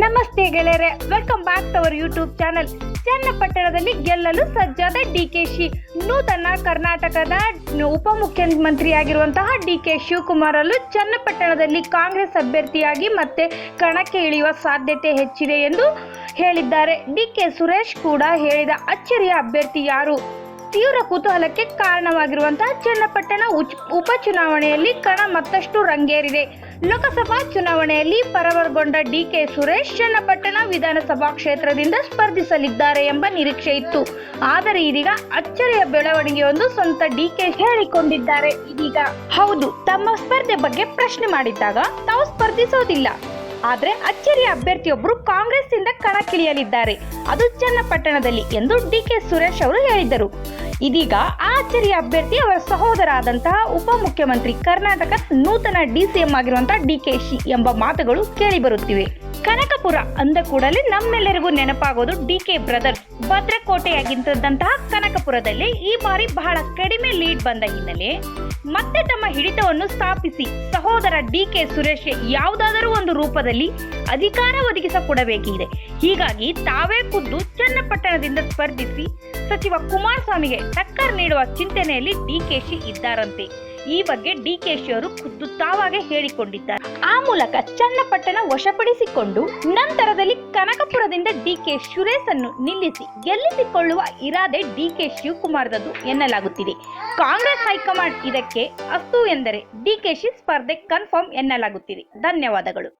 ನಮಸ್ತೆ ಗೆಳೆಯರೆ. Welcome back to our YouTube channel ಚನ್ನಪಟ್ಟಣದಲ್ಲಿ ಗೆಲ್ಲಲು ಸಜ್ಜಾದ ಡಿ ಕೆ ಶಿ. ನೂತನ ಕರ್ನಾಟಕದ ಉಪಮುಖ್ಯಮಂತ್ರಿಯಾಗಿರುವಂತಹ ಡಿ ಕೆ ಶಿವಕುಮಾರಲು ಚನ್ನಪಟ್ಟಣದಲ್ಲಿ ಕಾಂಗ್ರೆಸ್ ಅಭ್ಯರ್ಥಿಯಾಗಿ ಮತ್ತೆ ಕಣಕ್ಕೆ ಇಳಿಯುವ ಸಾಧ್ಯತೆ ಹೆಚ್ಚಿದೆ ಎಂದು ಹೇಳಿದ್ದಾರೆ. ಡಿ ಕೆ ಸುರೇಶ್ ಕೂಡ ಹೇಳಿದ ಅಚ್ಚರಿಯ ಅಭ್ಯರ್ಥಿ ಯಾರು? ತೀವ್ರ ಕುತೂಹಲಕ್ಕೆ ಕಾರಣವಾಗಿರುವಂತಹ ಚನ್ನಪಟ್ಟಣ ಉಪಚುನಾವಣೆಯಲ್ಲಿ ಕಣ ಮತ್ತಷ್ಟು ರಂಗೇರಿದೆ. ಲೋಕಸಭಾ ಚುನಾವಣೆಯಲ್ಲಿ ಪರಾಭವಗೊಂಡ ಡಿಕೆ ಸುರೇಶ್ ಚನ್ನಪಟ್ಟಣ ವಿಧಾನಸಭಾ ಕ್ಷೇತ್ರದಿಂದ ಸ್ಪರ್ಧಿಸಲಿದ್ದಾರೆ ಎಂಬ ನಿರೀಕ್ಷೆ ಇತ್ತು. ಆದರೆ ಇದೀಗ ಅಚ್ಚರಿಯ ಬೆಳವಣಿಗೆಯೊಂದು ಸ್ವಂತ ಡಿಕೆ ಹೇಳಿಕೊಂಡಿದ್ದಾರೆ ಇದೀಗ. ಹೌದು, ತಮ್ಮ ಸ್ಪರ್ಧೆ ಬಗ್ಗೆ ಪ್ರಶ್ನೆ ಮಾಡಿದ್ದಾಗ ತಾವು ಸ್ಪರ್ಧಿಸೋದಿಲ್ಲ. ಆದ್ರೆ ಅಚ್ಚರಿಯ ಅಭ್ಯರ್ಥಿಯೊಬ್ಬರು ಕಾಂಗ್ರೆಸ್ಸಿಂದ ಕಣಕ್ಕಿಳಿಯಲಿದ್ದಾರೆ. ಅದು ಚನ್ನಪಟ್ಟಣದಲ್ಲಿ ಎಂದು ಡಿ ಕೆ ಸುರೇಶ್ ಅವರು ಹೇಳಿದ್ದರು. ಇದೀಗ ಆಚರಿ ಅಭ್ಯರ್ಥಿ ಅವರ ಸಹೋದರ ಆದಂತಹ ಉಪಮುಖ್ಯಮಂತ್ರಿ ಕರ್ನಾಟಕ ನೂತನ ಡಿಸಿಎಂ ಆಗಿರುವಂತಹ ಡಿ ಕೆ ಶಿ ಎಂಬ ಮಾತುಗಳು ಕೇಳಿಬರುತ್ತಿವೆ ಕನಕಪುರ ಅಂದ ಕೂಡಲೇ ನಮ್ಮೆಲ್ಲರಿಗೂ ನೆನಪಾಗೋದು ಡಿ ಕೆ ಬ್ರದರ್ಸ್ ಭದ್ರಕೋಟೆಯಾಗಿದ್ದಂತಹ ಕನಕಪುರದಲ್ಲಿ ಈ ಬಾರಿ ಬಹಳ ಕಡಿಮೆ ಲೀಡ್ ಬಂದ ಹಿನ್ನೆಲೆ ಮತ್ತೆ ತಮ್ಮ ಹಿಡಿತವನ್ನು ಸ್ಥಾಪಿಸಿ ಸಹೋದರ ಡಿ ಕೆ ಸುರೇಶ್ ಯಾವುದಾದರೂ ಒಂದು ರೂಪದಲ್ಲಿ ಅಧಿಕಾರ ಒದಗಿಸಿಕೊಡಬೇಕಿದೆ. ಹೀಗಾಗಿ ತಾವೇ ಖುದ್ದು ಚನ್ನಪಟ್ಟಣದಿಂದ ಸ್ಪರ್ಧಿಸಿ ಸಚಿವ ಕುಮಾರಸ್ವಾಮಿಗೆ ಟಕ್ಕರ್ ನೀಡುವ ಚಿಂತನೆಯಲ್ಲಿ ಡಿಕೆಶಿ ಇದ್ದಾರಂತೆ. ಈ ಬಗ್ಗೆ ಡಿಕೆಶಿ ಅವರು ಖುದ್ದು ತಾವಾಗೆ ಹೇಳಿಕೊಂಡಿದ್ದಾರೆ. ಆ ಮೂಲಕ ಚನ್ನಪಟ್ಟಣ ವಶಪಡಿಸಿಕೊಂಡು ನಂತರದಲ್ಲಿ ಕನಕಪುರದಿಂದ ಡಿಕೆ ಸುರೇಶ್ ಅನ್ನು ನಿಲ್ಲಿಸಿ ಗೆಲ್ಲಿಸಿಕೊಳ್ಳುವ ಇರಾದೆ ಡಿಕೆ ಶಿವಕುಮಾರ್ದದ್ದು ಎನ್ನಲಾಗುತ್ತಿದೆ. ಕಾಂಗ್ರೆಸ್ ಹೈಕಮಾಂಡ್ ಇದಕ್ಕೆ ಅಸ್ತು ಎಂದರೆ ಡಿಕೆಶಿ ಸ್ಪರ್ಧೆ ಕನ್ಫರ್ಮ್ ಎನ್ನಲಾಗುತ್ತಿದೆ. ಧನ್ಯವಾದಗಳು.